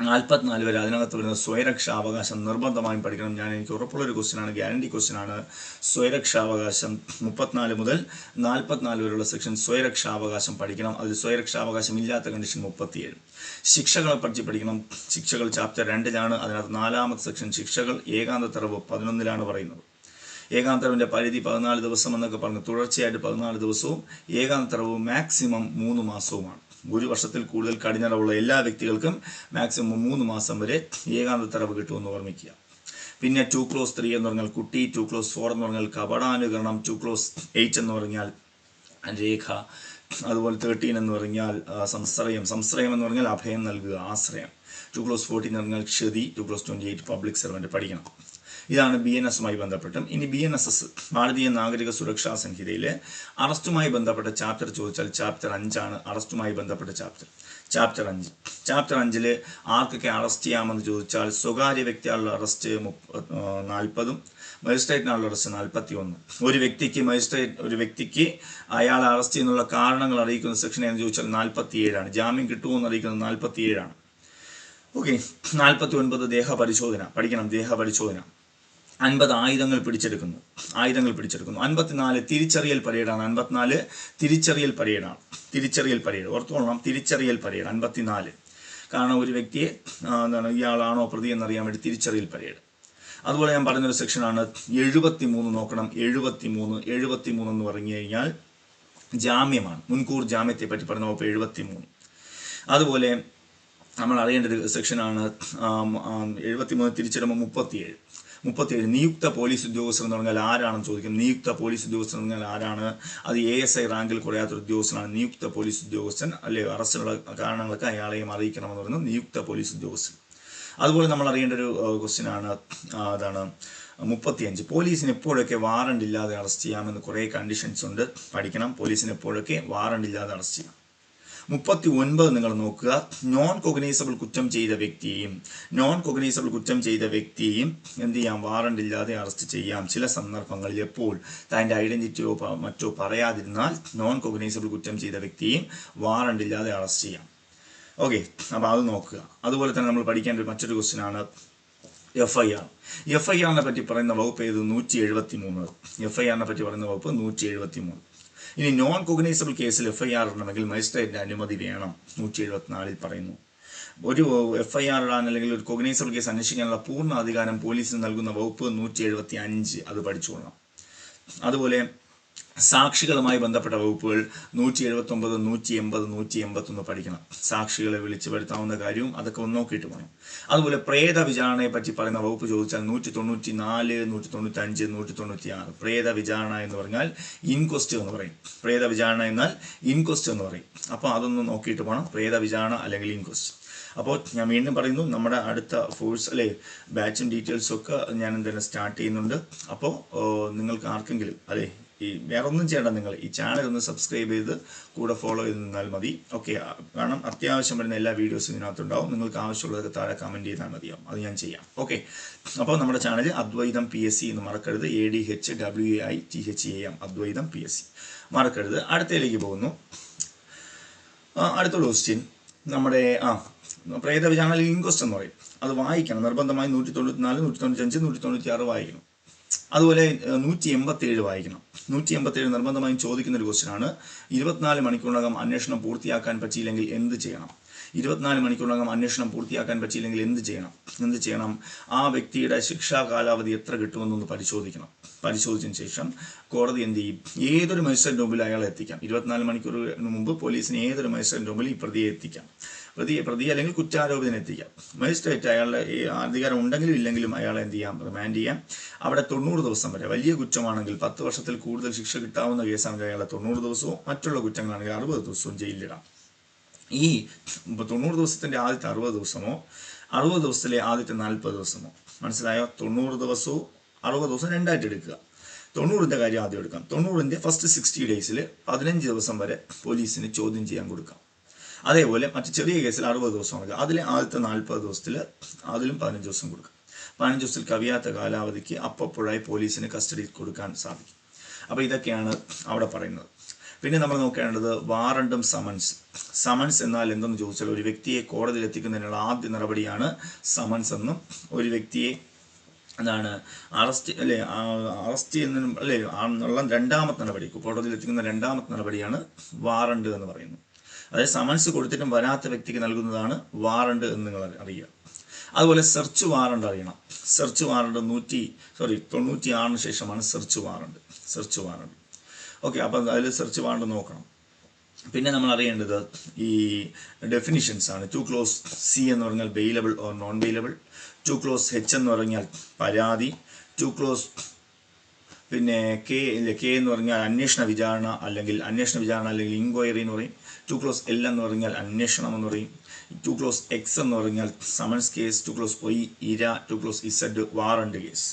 നാൽപ്പത്തിനാല് വരെ അതിനകത്ത് വരുന്ന സ്വയരക്ഷാവകാശം നിർബന്ധമായും പഠിക്കണം. ഞാൻ എനിക്ക് ഉറപ്പുള്ളൊരു ക്വസ്റ്റ്യൻ ആണ് ഗ്യാരണ്ടി ക്വസ്റ്റ്യൻ ആണ്. സ്വയരക്ഷാവകാശം മുപ്പത്തിനാല് മുതൽ നാൽപ്പത്തിനാല് വരെയുള്ള സെക്ഷൻ സ്വയരക്ഷാവകാശം പഠിക്കണം. അതിൽ സ്വയരക്ഷാവകാശം ഇല്ലാത്ത കണ്ടീഷൻ മുപ്പത്തിയേഴ്. ശിക്ഷകളെ പറ്റി പഠിക്കണം. ശിക്ഷകൾ ചാപ്റ്റർ രണ്ടിലാണ്. അതിനകത്ത് നാലാമത്തെ സെക്ഷൻ ശിക്ഷകൾ ഏകാന്ത തെറവ് പതിനൊന്നിലാണ് പറയുന്നത്. ഏകാന്തരവിന്റെ പരിധി പതിനാല് ദിവസം എന്നൊക്കെ പറഞ്ഞു തുടർച്ചയായിട്ട് പതിനാല് ദിവസവും ഏകാന്തരവും മാക്സിമം മൂന്ന് മാസവുമാണ്. ഒരു വർഷത്തിൽ കൂടുതൽ കഠിനടവുള്ള എല്ലാ വ്യക്തികൾക്കും മാക്സിമം മൂന്ന് മാസം വരെ ഏകാന്ത തറവ് കിട്ടുമെന്ന് ഓർമ്മിക്കുക. പിന്നെ ടു ക്ലോസ് ത്രീ എന്ന് പറഞ്ഞാൽ കുട്ടി ടു ക്ലോസ് ഫോർ എന്ന് പറഞ്ഞാൽ കപടാനുകരണം ടു ക്ലോസ് എയ്റ്റ് എന്ന് പറഞ്ഞാൽ രേഖ അതുപോലെ തേർട്ടീൻ എന്ന് പറഞ്ഞാൽ സംശ്രയം. സംശ്രയം എന്ന് പറഞ്ഞാൽ അഭയം നൽകുക ആശ്രയം. ടു ക്ലോസ് ഫോർട്ടീൻ എന്ന് പറഞ്ഞാൽ ക്ഷതി two clause twenty eight public servant പഠിക്കണം. ഇതാണ് ബി എൻ എസുമായി ബന്ധപ്പെട്ടും. ഇനി ബി എൻ എസ് എസ് ഭാരതീയ നാഗരിക സുരക്ഷാ സംഹിതയിലെ അറസ്റ്റുമായി ബന്ധപ്പെട്ട ചാപ്റ്റർ ചോദിച്ചാൽ ചാപ്റ്റർ അഞ്ചാണ് അറസ്റ്റുമായി ബന്ധപ്പെട്ട ചാപ്റ്റർ ചാപ്റ്റർ അഞ്ച്. ചാപ്റ്റർ അഞ്ചിൽ ആർക്കൊക്കെ അറസ്റ്റ് ചെയ്യാമെന്ന് ചോദിച്ചാൽ സ്വകാര്യ വ്യക്തികളുടെ അറസ്റ്റ് നാൽപ്പതും മജിസ്ട്രേറ്റിനുള്ള അറസ്റ്റ് നാൽപ്പത്തി ഒന്ന് ഒരു വ്യക്തിക്ക് മജിസ്ട്രേറ്റ് ഒരു വ്യക്തിക്ക് അയാളെ അറസ്റ്റ് ചെയ്യുന്നുള്ള കാരണങ്ങൾ അറിയിക്കുന്ന സെക്ഷൻ എന്ന് ചോദിച്ചാൽ നാൽപ്പത്തി ഏഴാണ് ജാമ്യം കിട്ടുമോ എന്ന് അറിയിക്കുന്നത് നാൽപ്പത്തി ഏഴാണ് ഓക്കെ നാൽപ്പത്തി ഒൻപത് ദേഹ പരിശോധന പഠിക്കണം. ദേഹ പരിശോധന അൻപത് ആയുധങ്ങൾ പിടിച്ചെടുക്കുന്നു. ആയുധങ്ങൾ പിടിച്ചെടുക്കുന്നു. അൻപത്തിനാല് തിരിച്ചറിയൽ പരേഡാണ്. അൻപത്തിനാല് തിരിച്ചറിയൽ പരേഡാണ്. തിരിച്ചറിയൽ പരേഡ്. ഓർത്തോളണം തിരിച്ചറിയൽ പരേഡ്. അൻപത്തിനാല്. കാരണം ഒരു വ്യക്തിയെ എന്താണ് ഇയാളാണോ പ്രതി എന്നറിയാൻ വേണ്ടി തിരിച്ചറിയൽ പരേഡ്. അതുപോലെ ഞാൻ പറഞ്ഞൊരു സെക്ഷനാണ്. എഴുപത്തി മൂന്ന് നോക്കണം. എഴുപത്തി മൂന്ന് എഴുപത്തി മൂന്ന് എന്ന് പറഞ്ഞു കഴിഞ്ഞാൽ ജാമ്യമാണ്. മുൻകൂർ ജാമ്യത്തെ പറ്റി പറഞ്ഞ വകുപ്പ് എഴുപത്തി മൂന്ന് അതുപോലെ നമ്മൾ അറിയേണ്ട ഒരു സെക്ഷനാണ് എഴുപത്തി മൂന്ന് തിരിച്ചിടുമ്പോൾ മുപ്പത്തിയേഴ്. മുപ്പത്തിയേഴ് നിയുക്ത പോലീസ് ഉദ്യോഗസ്ഥർ എന്ന് പറഞ്ഞാൽ ആരാണെന്ന് ചോദിക്കും. നിയുക്ത പോലീസ് ഉദ്യോഗസ്ഥർ എന്ന് പറഞ്ഞാൽ ആരാണ്? അത് എ എസ് ഐ റാങ്കിൽ കുറയാത്ത ഉദ്യോഗസ്ഥനാണ്. നിയുക്ത പോലീസ് ഉദ്യോഗസ്ഥൻ അല്ലെ അറസ്റ്റിനുള്ള കാരണങ്ങൾക്ക് അയാളെയും അറിയിക്കണമെന്ന് പറയുന്നത് നിയുക്ത പോലീസ് ഉദ്യോഗസ്ഥൻ. അതുപോലെ നമ്മൾ അറിയേണ്ട ഒരു ക്വസ്റ്റ്യൻ ആണ് അതാണ് മുപ്പത്തിയഞ്ച്. പോലീസിന് എപ്പോഴൊക്കെ വാറണ്ട് ഇല്ലാതെ അറസ്റ്റ് ചെയ്യാമെന്ന് കുറേ കണ്ടീഷൻസ് ഉണ്ട്. പഠിക്കണം. പോലീസിന് എപ്പോഴൊക്കെ വാറണ്ട് ഇല്ലാതെ അറസ്റ്റ് ചെയ്യാം. മുപ്പത്തി ഒൻപത് നിങ്ങൾ നോക്കുക. നോൺ കൊഗ്നൈസബിൾ കുറ്റം ചെയ്ത വ്യക്തിയും നോൺ കൊഗ്നൈസബിൾ കുറ്റം ചെയ്ത വ്യക്തിയും എന്ത് ചെയ്യാം? വാറണ്ട് ഇല്ലാതെ അറസ്റ്റ് ചെയ്യാം. ചില സന്ദർഭങ്ങളിൽ എപ്പോൾ തന്റെ ഐഡന്റിറ്റിയോ പ- മറ്റോ പറയാതിരുന്നാൽ നോൺ കൊഗ്നൈസബിൾ കുറ്റം ചെയ്ത വ്യക്തിയും വാറണ്ട് ഇല്ലാതെ അറസ്റ്റ് ചെയ്യാം. ഓക്കെ അപ്പോൾ അത് നോക്കുക. അതുപോലെ തന്നെ നമ്മൾ പഠിക്കേണ്ട ഒരു മറ്റൊരു ക്വസ്റ്റ്യൻ ആണ് F I R F I ആറിനെ പറ്റി പറയുന്ന വകുപ്പ് ഏത്? നൂറ്റി എഴുപത്തി മൂന്ന് എഫ് ഐ ആറിനെ പറ്റി പറയുന്ന വകുപ്പ് നൂറ്റി എഴുപത്തി മൂന്ന് ഇനി നോൺ കോഗ്നൈസബിൾ കേസിൽ എഫ് ഐ ആർ ഇടണമെങ്കിൽ മജിസ്ട്രേറ്റിന്റെ അനുമതി വേണം. നൂറ്റി എഴുപത്തിനാലിൽ പറയുന്നു. ഒരു എഫ് ഐ ആർ ഇടാൻ അല്ലെങ്കിൽ ഒരു കോഗ്നൈസബിൾ കേസ് അന്വേഷിക്കാനുള്ള പൂർണ അധികാരം പോലീസിന് നൽകുന്ന വകുപ്പ് നൂറ്റി എഴുപത്തി അഞ്ച് അത് പഠിച്ചുകൊള്ളണം. അതുപോലെ സാക്ഷികളുമായി ബന്ധപ്പെട്ട വകുപ്പുകൾ നൂറ്റി എഴുപത്തി ഒമ്പത് നൂറ്റി എൺപത് നൂറ്റി എൺപത്തൊന്ന് പഠിക്കണം. സാക്ഷികളെ വിളിച്ചു വരുത്താവുന്ന കാര്യവും അതൊക്കെ ഒന്ന് നോക്കിയിട്ട് പോകണം അതുപോലെ പ്രേത വിചാരണയെ പറ്റി പറയുന്ന വകുപ്പ് ചോദിച്ചാൽ നൂറ്റി തൊണ്ണൂറ്റി നാല് നൂറ്റി തൊണ്ണൂറ്റി അഞ്ച് നൂറ്റി തൊണ്ണൂറ്റി ആറ് പ്രേത വിചാരണ എന്ന് പറഞ്ഞാൽ ഇൻക്വസ്റ്റ് എന്ന് പറയും. പ്രേത വിചാരണ എന്നാൽ ഇൻക്വസ്റ്റ് എന്ന് പറയും. അപ്പോൾ അതൊന്ന് നോക്കിയിട്ട് പോകണം പ്രേത വിചാരണ അല്ലെങ്കിൽ ഇൻക്വസ്റ്റ്. അപ്പോൾ ഞാൻ വീണ്ടും പറയുന്നു നമ്മുടെ അടുത്ത ഫോഴ്സ് അല്ലെ ബാച്ചും ഡീറ്റെയിൽസും ഒക്കെ ഞാൻ എന്തായാലും സ്റ്റാർട്ട് ചെയ്യുന്നുണ്ട്. അപ്പോൾ നിങ്ങൾക്ക് ആർക്കെങ്കിലും അല്ലെ ഈ വേറെ ഒന്നും ചെയ്യണ്ട നിങ്ങൾ. ഈ ചാനൽ ഒന്ന് സബ്സ്ക്രൈബ് ചെയ്ത് കൂടെ ഫോളോ ചെയ്ത് നിന്നാൽ മതി. ഓക്കെ കാരണം അത്യാവശ്യം വരുന്ന എല്ലാ വീഡിയോസും ഇതിനകത്തുണ്ടാവും നിങ്ങൾക്ക് ആവശ്യമുള്ളതൊക്കെ താഴെ കമന്റ് ചെയ്താൽ മതിയാവും. അത് ഞാൻ ചെയ്യാം. ഓക്കെ അപ്പോൾ നമ്മുടെ ചാനൽ അദ്വൈതം പി എസ് സി എന്ന് മറക്കരുത്. A D H W A I T H A M Advaitham P S C മറക്കരുത്. അടുത്തയിലേക്ക് പോകുന്നു. ആ, അടുത്ത ക്വസ്റ്റ്യൻ നമ്മുടെ ആ പ്രേത വിചാരണ ഇൻക്വസ്റ്റ് എന്ന് പറയും. അത് വായിക്കണം. നിർബന്ധമായി നൂറ്റി തൊണ്ണൂറ്റി നാല് നൂറ്റി തൊണ്ണൂറ്റി അഞ്ച് നൂറ്റി തൊണ്ണൂറ്റി ആറ് വായിക്കണം. അതുപോലെ നൂറ്റി എൺപത്തി ഏഴ് വായിക്കണം. നൂറ്റി എൺപത്തി ഏഴ് നിർബന്ധമായും ചോദിക്കുന്ന ഒരു ക്വസ്റ്റ്യൻ ആണ് ഇരുപത്തിനാല് മണിക്കൂറിനകം അന്വേഷണം പൂർത്തിയാക്കാൻ പറ്റിയില്ലെങ്കിൽ എന്ത് ചെയ്യണം? ഇരുപത്തിനാല് മണിക്കൂറിനകം അന്വേഷണം പൂർത്തിയാക്കാൻ പറ്റിയില്ലെങ്കിൽ എന്ത് ചെയ്യണം? എന്ത് ചെയ്യണം? ആ വ്യക്തിയുടെ ശിക്ഷാ കാലാവധി എത്ര കിട്ടുമെന്നൊന്ന് പരിശോധിക്കണം. പരിശോധിച്ചതിന് ശേഷം കോടതി എന്ത് ചെയ്യും? ഏതൊരു മജിസ്ട്രേറ്റ് മുമ്പിൽ അയാളെ എത്തിക്കാം. ഇരുപത്തിനാല് മണിക്കൂറിന് മുമ്പ് പോലീസിന് ഏതൊരു മജിസ്ട്രേറ്റ് മുമ്പിൽ ഈ പ്രതിയെ എത്തിക്കാം. പ്രതിയെ പ്രതി അല്ലെങ്കിൽ കുറ്റാരോപിതനെ എത്തിക്കാം മജിസ്ട്രേറ്റ് അയാളുടെ ഈ അധികാരം ഉണ്ടെങ്കിലും ഇല്ലെങ്കിലും അയാളെ എന്ത് ചെയ്യാം? റിമാൻഡ് ചെയ്യാം. അവിടെ തൊണ്ണൂറ് ദിവസം വരെ. വലിയ കുറ്റമാണെങ്കിൽ പത്ത് വർഷത്തിൽ കൂടുതൽ ശിക്ഷ കിട്ടാവുന്ന കേസാണെങ്കിൽ അയാളെ തൊണ്ണൂറ് ദിവസവും മറ്റുള്ള കുറ്റങ്ങളാണെങ്കിൽ അറുപത് ദിവസവും ജയിലിലിടാം. ഈ തൊണ്ണൂറ് ദിവസത്തിന്റെ ആദ്യത്തെ അറുപത് ദിവസമോ അറുപത് ദിവസത്തിലെ ആദ്യത്തെ നാൽപ്പത് ദിവസമോ മനസ്സിലായോ? തൊണ്ണൂറ് ദിവസവും അറുപത് ദിവസം രണ്ടായിട്ട് എടുക്കുക. തൊണ്ണൂറിന്റെ കാര്യം ആദ്യം എടുക്കാം. തൊണ്ണൂറിന്റെ ഫസ്റ്റ് സിക്സ്റ്റി ഡേയ്സിൽ പതിനഞ്ച് ദിവസം വരെ പോലീസിന് ചോദ്യം ചെയ്യാൻ കൊടുക്കാം. അതേപോലെ മറ്റു ചെറിയ കേസിൽ അറുപത് ദിവസം കൊടുക്കുക. അതിലെ ആദ്യത്തെ നാൽപ്പത് ദിവസത്തിൽ അതിലും പതിനഞ്ച് ദിവസം കൊടുക്കുക. പതിനഞ്ച് ദിവസത്തിൽ കവിയാത്ത കാലാവധിക്ക് അപ്പപ്പോഴായി പോലീസിന് കസ്റ്റഡിയിൽ കൊടുക്കാൻ സാധിക്കും. അപ്പോൾ ഇതൊക്കെയാണ് അവിടെ പറയുന്നത്. പിന്നെ നമ്മൾ നോക്കേണ്ടത് വാറണ്ടും സമൻസ്. സമൻസ് എന്നാൽ എന്തെന്ന് ചോദിച്ചാൽ ഒരു വ്യക്തിയെ കോടതിയിൽ എത്തിക്കുന്നതിനുള്ള ആദ്യ നടപടിയാണ് സമൻസ് എന്നും ഒരു വ്യക്തിയെ എന്താണ് അറസ്റ്റ് അല്ലെ അറസ്റ്റ് ചെയ്യുന്നതിനും അല്ലെ രണ്ടാമത്തെ നടപടി കോടതിയിൽ എത്തിക്കുന്ന രണ്ടാമത്തെ നടപടിയാണ് വാറണ്ട് എന്ന് പറയുന്നത്. അതായത് സമൻസ് കൊടുത്തിട്ടും വരാത്ത വ്യക്തിക്ക് നൽകുന്നതാണ് വാറണ്ട് എന്ന് നിങ്ങൾ അറിയുക. അതുപോലെ സെർച്ച് വാറണ്ട് അറിയണം. സെർച്ച് വാറണ്ട് നൂറ്റി സോറി തൊണ്ണൂറ്റി ആറിന് ശേഷമാണ് search warrant. Search warrant. Okay അപ്പം അതിൽ സെർച്ച് വാറണ്ട് നോക്കണം. പിന്നെ നമ്മൾ അറിയേണ്ടത് ഈ ഡെഫിനിഷൻസ് ആണ്. ടു ക്ലോസ് സി എന്ന് പറഞ്ഞാൽ bailable or non bailable two clause H എന്ന് പറഞ്ഞാൽ പരാതി. ടു ക്ലോസ് പിന്നെ കെ കെ എന്ന് പറഞ്ഞാൽ അന്വേഷണ വിചാരണ അല്ലെങ്കിൽ അന്വേഷണ വിചാരണ അല്ലെങ്കിൽ ഇൻക്വയറി എന്ന് പറയും. ടു ക്ലോസ് എൽ എന്ന് പറഞ്ഞാൽ അന്വേഷണം എന്ന് പറയും. ടു ക്ലോസ് എക്സ് എന്ന് പറഞ്ഞാൽ summons case to clause O ഇര two clause Z warrant case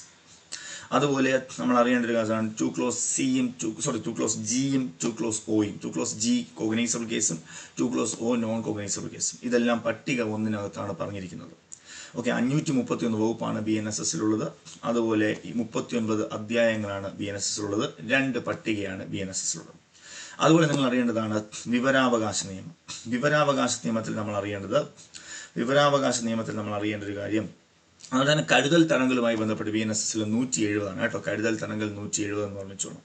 അതുപോലെ നമ്മൾ അറിയേണ്ട ഒരു കാര്യമാണ് ടു ക്ലോസ് സിയും ടു സോറി ടു ക്ലോസ് ജിയും ടു ക്ലോസ് ഒയും ടു ക്ലോസ് ജി കോഗ്നൈസബിൾ കേസും two clause O non cognizable കേസും ഇതെല്ലാം പട്ടിക ഒന്നിനകത്താണ് പറഞ്ഞിരിക്കുന്നത്. ഓക്കെ അഞ്ഞൂറ്റി മുപ്പത്തി ഒന്ന് വകുപ്പാണ് ബി എൻ എസ് എസിലുള്ളത് അതുപോലെ മുപ്പത്തി ഒൻപത് അധ്യായങ്ങളാണ് ബി എൻ എസ് എസിലുള്ളത് രണ്ട് പട്ടികയാണ് ബി എൻ എസ് എസിലുള്ളത് അതുപോലെ നിങ്ങൾ അറിയേണ്ടതാണ് വിവരാവകാശ നിയമം. വിവരാവകാശ നിയമത്തിൽ നമ്മൾ അറിയേണ്ടത് വിവരാവകാശ നിയമത്തിൽ നമ്മൾ അറിയേണ്ട ഒരു കാര്യം അതുപോലെ തന്നെ കരുതൽ തടങ്കലുമായി ബന്ധപ്പെട്ട് ബി എൻ എസ് എസിൽ നൂറ്റി എഴുപതാണ് കേട്ടോ. കരുതൽ തടങ്കൽ നൂറ്റി എഴുപത് എന്ന് പറഞ്ഞോളൂ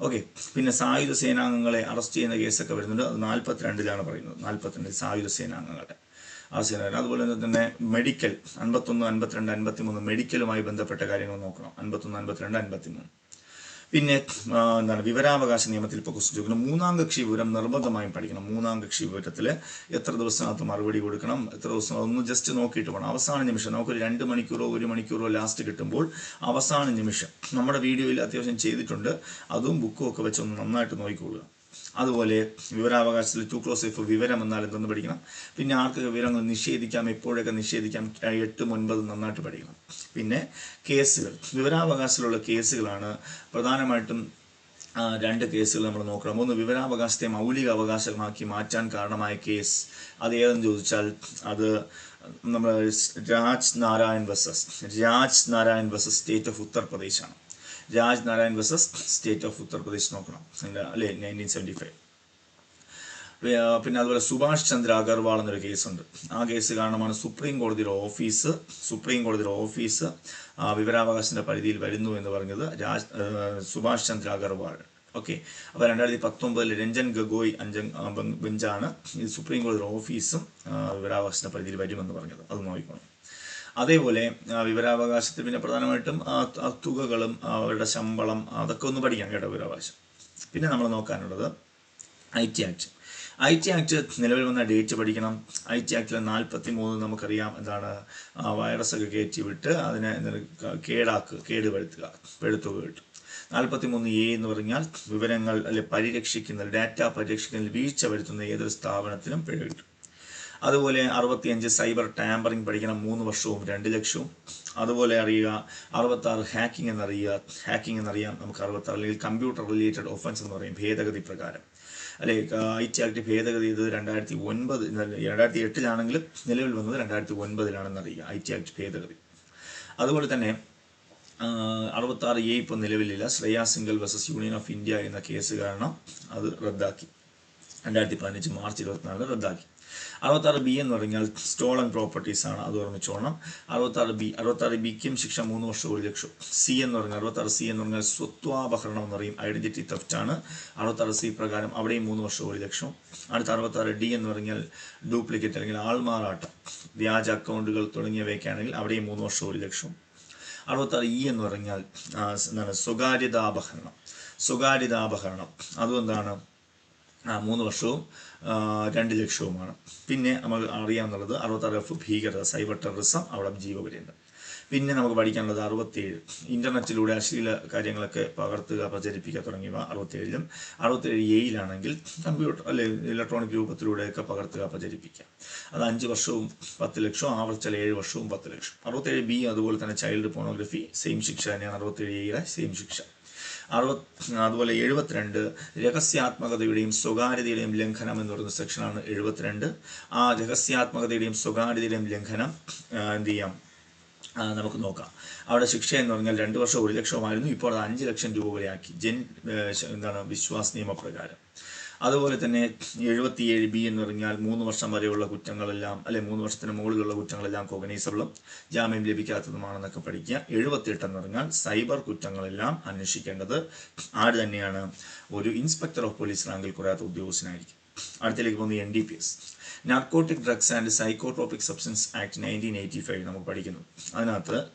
ഓക്കെ. പിന്നെ സായുധ സേനാംഗങ്ങളെ അറസ്റ്റ് ചെയ്യുന്ന കേസൊക്കെ വരുന്നുണ്ട്. അത് നാൽപ്പത്തിരണ്ടിലാണ് പറയുന്നത്. നാൽപ്പത്തിരണ്ടിൽ സായുധ സേനാംഗങ്ങളുടെ ആ സേന അതുപോലെ തന്നെ മെഡിക്കൽ അൻപത്തൊന്ന് അൻപത്തിരണ്ട് അൻപത്തിമൂന്ന് മെഡിക്കലുമായി ബന്ധപ്പെട്ട കാര്യങ്ങൾ നോക്കണം. അൻപത്തൊന്ന് അൻപത്തിരണ്ട് അൻപത്തിമൂന്ന്. പിന്നെ എന്താണ് വിവരാവകാശ നിയമത്തിൽ ഇപ്പോൾ ക്വസ്റ്റ്യൻ ചോദിക്കണം മൂന്നാം കക്ഷി വിവരം നിർബന്ധമായും പഠിക്കണം. മൂന്നാം കക്ഷി വിവരത്തിൽ എത്ര ദിവസത്തിനകത്ത് മറുപടി കൊടുക്കണം? എത്ര ദിവസം? ഒന്ന് ജസ്റ്റ് നോക്കിയിട്ട് പോകണം അവസാന നിമിഷം നമുക്കൊരു രണ്ട് മണിക്കൂറോ ഒരു മണിക്കൂറോ ലാസ്റ്റ് കിട്ടുമ്പോൾ അവസാന നിമിഷം. നമ്മുടെ വീഡിയോയിൽ അത്യാവശ്യം ചെയ്തിട്ടുണ്ട്. അതും ബുക്കും ഒക്കെ വെച്ച് ഒന്ന് നന്നായിട്ട് നോക്കിക്കൊള്ളുക. അതുപോലെ വിവരാവകാശത്തിൽ ടു ക്ലോസ് എഫ് വിവരം എന്നാൽ എന്തെന്ന് പഠിക്കണം. പിന്നെ ആർക്കൊക്കെ വിവരങ്ങൾ നിഷേധിക്കാം എപ്പോഴൊക്കെ നിഷേധിക്കാം എട്ടും ഒൻപതും നന്നായിട്ട് പഠിക്കണം. പിന്നെ കേസുകൾ. വിവരാവകാശത്തിലുള്ള കേസുകളാണ് പ്രധാനമായിട്ടും രണ്ട് കേസുകൾ നമ്മൾ നോക്കണം. ഒന്ന് വിവരാവകാശത്തെ മൗലിക അവകാശമാക്കി മാറ്റാൻ കാരണമായ കേസ്. അത് ഏതെന്ന് ചോദിച്ചാൽ അത് നമ്മൾ Raj Narayan versus Raj Narayan versus state of ഉത്തർപ്രദേശാണ്. Raj Narayan versus state of Uttar Pradesh നോക്കണം. അല്ലേ? നയന്റീൻ സെവന്റി ഫൈവ് പിന്നെ അതുപോലെ സുഭാഷ് ചന്ദ്ര അഗർവാൾ എന്നൊരു കേസുണ്ട്. ആ കേസ് കാരണമാണ് സുപ്രീം കോടതിയുടെ ഓഫീസ് സുപ്രീം കോടതിയുടെ ഓഫീസ് ആ, വിവരാവകാശത്തിന്റെ പരിധിയിൽ വരുന്നു എന്ന് പറഞ്ഞത് രാജ് സുഭാഷ് ചന്ദ്ര അഗർവാൾ. ഓക്കെ. അപ്പോൾ രണ്ടായിരത്തി പത്തൊമ്പതിൽ രഞ്ജൻ ഗഗോയ് അഞ്ചൻ ബെഞ്ചാണ് ഈ സുപ്രീം കോടതിയുടെ ഓഫീസും വിവരാവകാശന്റെ വിവരാവകാശത്തിന്റെ പരിധിയിൽ വരുമെന്ന് പറഞ്ഞത്. അത് നോക്കിക്കോണം. അതേപോലെ വിവരാവകാശത്തിൽ പിന്നെ പ്രധാനമായിട്ടും ആ, തുകകളും അവരുടെ ശമ്പളം അതൊക്കെ ഒന്ന് പഠിക്കാം കേട്ടോ വിവരാവകാശം. പിന്നെ നമ്മൾ നോക്കാനുള്ളത് I T act. I T act നിലവിൽ വന്ന ഡേറ്റ് പഠിക്കണം. ഐ ടി ആക്ടിലെ നാൽപ്പത്തി മൂന്ന് നമുക്കറിയാം എന്താണ് ആ, വൈറസ് ഒക്കെ കയറ്റി വിട്ട് അതിനെ കേടാക്കുക കേടുപെടുത്തുക പെടുത്തുക കിട്ടും. നാൽപ്പത്തി മൂന്ന് എ എന്ന് പറഞ്ഞാൽ വിവരങ്ങൾ അല്ലെ പരിരക്ഷിക്കുന്ന ഡാറ്റ പരിരക്ഷിക്കുന്നതിൽ വീഴ്ച വരുത്തുന്ന ഏതൊരു സ്ഥാപനത്തിനും പിഴ കിട്ടും. അതുപോലെ അറുപത്തിയഞ്ച് സൈബർ ടാമ്പറിംഗ് പഠിക്കണം മൂന്ന് വർഷവും രണ്ട് ലക്ഷവും. അതുപോലെ അറിയുക അറുപത്താറ് ഹാക്കിംഗ് എന്നറിയുക ഹാക്കിംഗ് എന്നറിയാം നമുക്ക് അറുപത്താറ് അല്ലെങ്കിൽ കമ്പ്യൂട്ടർ റിലേറ്റഡ് ഒഫൻസ് എന്ന് പറയും ഭേദഗതി പ്രകാരം. അല്ലെ ഐ ടി ആക്ട് ഭേദഗതി ചെയ്തത് രണ്ടായിരത്തി ഒൻപത് രണ്ടായിരത്തി എട്ടിലാണെങ്കിലും നിലവിൽ വന്നത് രണ്ടായിരത്തി ഒൻപതിലാണെന്ന് അറിയുക ഐ ടി ആക്ട് ഭേദഗതി. അതുപോലെ തന്നെ അറുപത്താറ് എ ഇപ്പോൾ നിലവിലില്ല. Shreya Singhal versus union of India എന്ന കേസ് കാരണം അത് റദ്ദാക്കി. രണ്ടായിരത്തി പതിനഞ്ച് മാർച്ച് ഇരുപത്തിനാലിന് റദ്ദാക്കി. അറുപത്താറ് ബി എന്ന് പറഞ്ഞാൽ സ്റ്റോളൻ പ്രോപ്പർട്ടീസ് ആണ്. അത് ഓർമ്മിച്ചോണം അറുപത്താറ് ബി അറുപത്താറ് ബിക്കും ശിക്ഷ മൂന്ന് വർഷം ഒരു ലക്ഷം. സി എന്ന് പറഞ്ഞാൽ അറുപത്താറ് സി എന്ന് പറഞ്ഞാൽ സ്വത്വാപഹരണം എന്ന് പറയും. ഐഡന്റിറ്റി തെഫ്റ്റ് ആണ്. അറുപത്താറ് സി പ്രകാരം അവിടെയും മൂന്ന് വർഷം ഒരു ലക്ഷം. അടുത്ത അറുപത്താറ് ഡി എന്ന് പറഞ്ഞാൽ ഡ്യൂപ്ലിക്കേറ്റ് അല്ലെങ്കിൽ ആൾമാറാട്ടം. വ്യാജ അക്കൗണ്ടുകൾ തുടങ്ങിയവയൊക്കെയാണെങ്കിൽ അവിടെയും മൂന്ന് വർഷം ഒരു ലക്ഷം. അറുപത്താറ് ഇ എന്ന് പറഞ്ഞാൽ എന്താണ് സ്വകാര്യതാപഹരണം. സ്വകാര്യതാപഹരണം. അതും എന്താണ് മൂന്ന് വർഷവും രണ്ട് ലക്ഷവുമാണ്. പിന്നെ നമുക്ക് അറിയാമെന്നുള്ളത് അറുപത്താറ് എഫ് ഭീകരത സൈബർ ടെററിസം അവിടെ ജീവപര്യന്തം. പിന്നെ നമുക്ക് പഠിക്കാനുള്ളത് അറുപത്തേഴ്. ഇന്റർനെറ്റിലൂടെ അശ്ലീല കാര്യങ്ങളൊക്കെ പകർത്തുക പ്രചരിപ്പിക്കുക തുടങ്ങിയവ അറുപത്തേഴിലും. അറുപത്തേഴ് എയിലാണെങ്കിൽ കമ്പ്യൂട്ടർ അല്ലെ ഇലക്ട്രോണിക് രൂപത്തിലൂടെയൊക്കെ പകർത്തുക പ്രചരിപ്പിക്കുക. അത് അഞ്ച് വർഷവും പത്ത് ലക്ഷവും ആവർത്തിച്ചാൽ ഏഴ് വർഷവും പത്ത് ലക്ഷം അറുപത്തേഴ് ബി അതുപോലെ തന്നെ ചൈൽഡ് പോണോഗ്രഫി സെയിം ശിക്ഷ തന്നെയാണ് അറുപത്തേഴ് എയിലെ സെയിം ശിക്ഷ. അറുപത് അതുപോലെ എഴുപത്തിരണ്ട് രഹസ്യാത്മകതയുടെയും സ്വകാര്യതയുടെയും ലംഘനം എന്ന് പറയുന്ന സെക്ഷനാണ് എഴുപത്തിരണ്ട്. ആ രഹസ്യാത്മകതയുടെയും സ്വകാര്യതയുടെയും ലംഘനം എന്ത് ചെയ്യാം? നമുക്ക് നോക്കാം. അവിടെ ശിക്ഷ എന്ന് പറഞ്ഞാൽ രണ്ട് വർഷം ഒരു ലക്ഷമായിരുന്നു ഇപ്പോൾ അത് അഞ്ച് ലക്ഷം രൂപ വരെയാക്കി ജൻ എന്താണ് വിശ്വാസ നിയമപ്രകാരം. അതുപോലെ തന്നെ എഴുപത്തിയേഴ് ബി എന്ന് പറഞ്ഞാൽ മൂന്ന് വർഷം വരെയുള്ള കുറ്റങ്ങളെല്ലാം അല്ലെ മൂന്ന് വർഷത്തിന് മുകളിലുള്ള കുറ്റങ്ങളെല്ലാം കോഗനൈസബിളും ജാമ്യം ലഭിക്കാത്തതുമാണെന്നൊക്കെ പഠിക്കുക. എഴുപത്തിയെട്ട് എന്ന് പറഞ്ഞാൽ സൈബർ കുറ്റങ്ങളെല്ലാം അന്വേഷിക്കേണ്ടത് ആര് തന്നെയാണ്? ഒരു ഇൻസ്പെക്ടർ ഓഫ് പോലീസ് റാങ്കിൽ കുറയാത്ത ഉദ്യോഗസ്ഥനായിരിക്കും. അടുത്തേക്ക് പോകുന്നത് N D P S narcotic drugs and psychotropic substance act nineteen eighty five നമുക്ക് പഠിക്കുന്നു. അതിനകത്ത്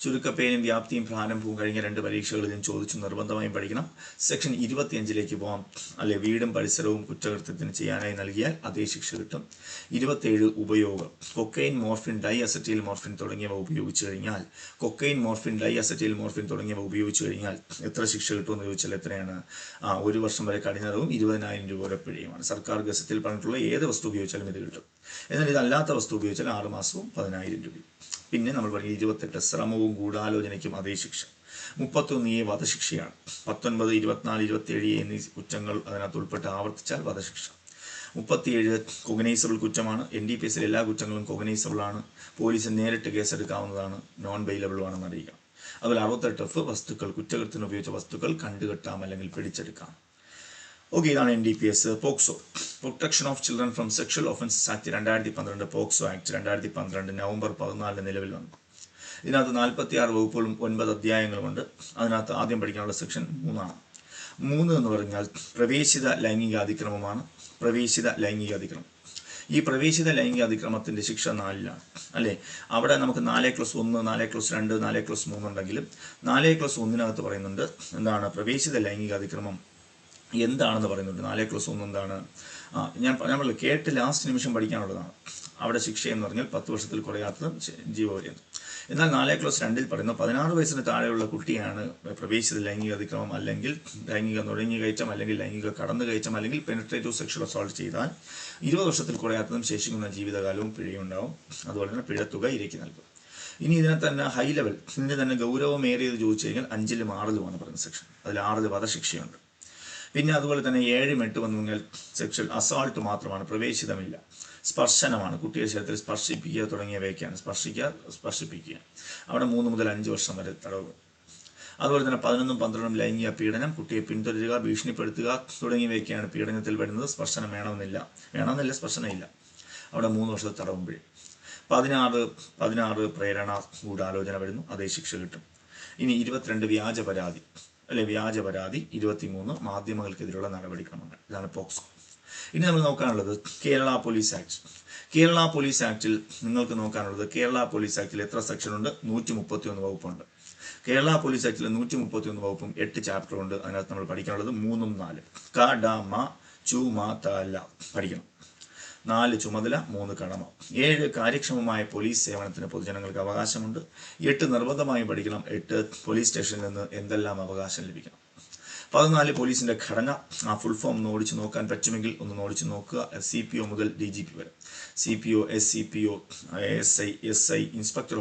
ചുരുക്കപ്പേരും വ്യാപ്തിയും പ്രാരംഭവും കഴിഞ്ഞ രണ്ട് പരീക്ഷകളിലും ചോദിച്ചു നിർബന്ധമായും പഠിക്കണം. സെക്ഷൻ ഇരുപത്തിയഞ്ചിലേക്ക് പോകാം അല്ലെ വീടും പരിസരവും കുറ്റകൃത്യത്തിന് ചെയ്യാനായി നൽകിയാൽ അതേ ശിക്ഷ കിട്ടും. ഇരുപത്തേഴ് ഉപയോഗം. Cocaine morphine di acetyl morphine തുടങ്ങിയവ ഉപയോഗിച്ചു കഴിഞ്ഞാൽ cocaine morphine di acetyl morphine തുടങ്ങിയവ ഉപയോഗിച്ചു കഴിഞ്ഞാൽ എത്ര ശിക്ഷ കിട്ടുമെന്ന് ചോദിച്ചാൽ എത്രയാണ്? ആ ഒരു വർഷം വരെ കഠിനവും ഇരുപതിനായിരം രൂപ വരെ പിഴയുമാണ്. സർക്കാർ ഗസറ്റിൽ പറഞ്ഞിട്ടുള്ള ഏത് വസ്തു ഉപയോഗിച്ചാലും ഇത് കിട്ടും. എന്നാൽ ഇതല്ലാത്ത വസ്തു ഉപയോഗിച്ചാൽ ആറ് മാസവും പതിനായിരം രൂപയും. പിന്നെ നമ്മൾ പറയും ഇരുപത്തെട്ട് ശ്രമവും ഗൂഢാലോചനയ്ക്കും അതേ ശിക്ഷ. മുപ്പത്തൊന്ന് എ വധശിക്ഷയാണ്. പത്തൊൻപത് ഇരുപത്തിനാല് ഇരുപത്തിയേഴ് എന്നീ കുറ്റങ്ങൾ അതിനകത്ത് ഉൾപ്പെട്ട് ആവർത്തിച്ചാൽ വധശിക്ഷ. മുപ്പത്തിയേഴ് കൊഗനൈസബിൾ കുറ്റമാണ്. എൻ ഡി പി എസിലെ എല്ലാ കുറ്റങ്ങളും കൊഗനൈസബിൾ ആണ്. പോലീസിന് നേരിട്ട് കേസെടുക്കാവുന്നതാണ്. നോൺ ബെയിലബിൾ ആണെന്ന് അറിയിക്കാം അതുപോലെ അറുപത്തെട്ട് എഫ് വസ്തുക്കൾ കുറ്റകൃത്യത്തിന് ഉപയോഗിച്ച വസ്തുക്കൾ കണ്ടുകെട്ടാം അല്ലെങ്കിൽ പിടിച്ചെടുക്കാം. ഓക്കെ ഇതാണ് N D P S POCSO protection of children from sexual offences act രണ്ടായിരത്തി പന്ത്രണ്ട് പോക്സോ ആക്ട് രണ്ടായിരത്തി പന്ത്രണ്ട് നവംബർ പതിനാലിന് നിലവിൽ വന്നു. ഇതിനകത്ത് നാൽപ്പത്തി ആറ് വകുപ്പുകളും ഒൻപത് അധ്യായങ്ങളുമുണ്ട്. അതിനകത്ത് ആദ്യം പഠിക്കാനുള്ള സെക്ഷൻ മൂന്നാണ്. മൂന്ന് എന്ന് പറഞ്ഞാൽ പ്രവേശിത ലൈംഗിക അതിക്രമമാണ് പ്രവേശിത ലൈംഗിക അതിക്രമം ഈ പ്രവേശിത ലൈംഗിക അതിക്രമത്തിന്റെ ശിക്ഷ നാലിലാണ്. അല്ലേ? അവിടെ നമുക്ക് നാലേ ക്ലസ് ഒന്ന് നാലേ ക്ലസ് രണ്ട് നാലേ ക്ലസ് മൂന്ന് ഉണ്ടെങ്കിലും നാലേ ക്ലസ് ഒന്നിനകത്ത് പറയുന്നുണ്ട് എന്താണ്? പ്രവേശിത ലൈംഗിക അതിക്രമം എന്താണെന്ന് പറയുന്നുണ്ട്. നാലേ ക്ലസ് ഒന്ന് എന്താണ്? ഞാൻ ഞാൻ കേട്ട് ലാസ്റ്റ് നിമിഷം പഠിക്കാനുള്ളതാണ്. അവിടെ ശിക്ഷ എന്ന് പറഞ്ഞാൽ പത്ത് വർഷത്തിൽ കുറയാത്തതും ജീവപര്യന്തം. എന്നാൽ നാലേ ക്ലാസ് രണ്ടിൽ പറയുന്നു പതിനാറ് വയസ്സിന് താഴെയുള്ള കുട്ടിയാണ് പ്രവേശിച്ചത് ലൈംഗിക അതിക്രമം അല്ലെങ്കിൽ ലൈംഗിക നുഴഞ്ഞുകയറ്റം അല്ലെങ്കിൽ ലൈംഗിക കടന്നു കയറ്റം അല്ലെങ്കിൽ പെനിട്രേറ്റീവ് സെക്ഷൽ അസോൾട്ട് ചെയ്താൽ ഇരുപത് വർഷത്തിൽ കുറയാത്തതും ശേഷിക്കുന്ന ജീവിതകാലവും പിഴയുണ്ടാവും. അതുപോലെ തന്നെ പിഴത്തുക ഇരയ്ക്ക് നൽകും. ഇനി ഇതിനെ തന്നെ ഹൈ ലെവൽ ഇതിന്റെ തന്നെ ഗൗരവമേറിയത് ചോദിച്ചു കഴിഞ്ഞാൽ അഞ്ചിലും ആറിലുമാണ് പറയുന്ന സെക്ഷൻ അതിൽ ആറിൽ വധശിക്ഷയുണ്ട്. പിന്നെ അതുപോലെ തന്നെ ഏഴും എട്ട് വന്നു കഴിഞ്ഞാൽ സെക്ഷൽ അസോൾട്ട് മാത്രമാണ് പ്രവേശിതമില്ല. സ്പർശനമാണ്. കുട്ടിയുടെ ശരീരത്തിൽ സ്പർശിപ്പിക്കുക തുടങ്ങിയവയൊക്കെയാണ്. സ്പർശിക്കുക സ്പർശിപ്പിക്കുക. അവിടെ മൂന്ന് മുതൽ അഞ്ച് വർഷം വരെ തടവ്. അതുപോലെ തന്നെ പതിനൊന്നും പന്ത്രണ്ടും ലൈംഗിക പീഡനം കുട്ടിയെ പിന്തുടരുക ഭീഷണിപ്പെടുത്തുക തുടങ്ങിയവയൊക്കെയാണ് പീഡനത്തിൽ വരുന്നത്. സ്പർശനം വേണമെന്നില്ല. വേണമെന്നില്ല സ്പർശനമില്ല. അവിടെ മൂന്ന് വർഷത്തെ തടവും പിഴയും പതിനാറ് പതിനാറ് പ്രേരണ ഗൂഢാലോചന വരുന്നു. അതേ ശിക്ഷ കിട്ടും. ഇനി ഇരുപത്തിരണ്ട് വ്യാജ പരാതി. അല്ലെ വ്യാജ പരാതി ഇരുപത്തിമൂന്ന് മാധ്യമങ്ങൾക്കെതിരെയുള്ള നടപടിക്രമങ്ങൾ. ഇതാണ് പോക്സോ. ഇനി നമ്മൾ നോക്കാനുള്ളത് Kerala police act. Kerala police ആക്ടിൽ നിങ്ങൾക്ക് നോക്കാനുള്ളത് കേരള പോലീസ് ആക്ടിൽ എത്ര സെക്ഷൻ ഉണ്ട്? നൂറ്റി മുപ്പത്തി ഒന്ന് വകുപ്പുണ്ട്. കേരള പോലീസ് ആക്ടിൽ നൂറ്റി മുപ്പത്തി ഒന്ന് വകുപ്പും എട്ട് ചാപ്റ്റർ ഉണ്ട്. അതിനകത്ത് നമ്മൾ പഠിക്കാനുള്ളത് മൂന്നും നാല്. ക ഡ മ ചു മ ത പഠിക്കണം. നാല് ചുമതല മൂന്ന് കടമ. ഏഴ് കാര്യക്ഷമമായ പോലീസ് സേവനത്തിന് പൊതുജനങ്ങൾക്ക് അവകാശമുണ്ട്. എട്ട് നിർബന്ധമായും പഠിക്കണം. എട്ട് പോലീസ് സ്റ്റേഷനിൽ നിന്ന് എന്തെല്ലാം അവകാശം ലഭിക്കണം. പതിനാല് പോലീസിന്റെ ഘടന. ആ ഫുൾ ഫോം ഒന്ന് ഓടിച്ചു നോക്കാൻ പറ്റുമെങ്കിൽ ഒന്ന് ഓടിച്ച് നോക്കുക. സി പി ഒ മുതൽ ഡി ജി പി വരെ. C P O S C P O S I S I inspector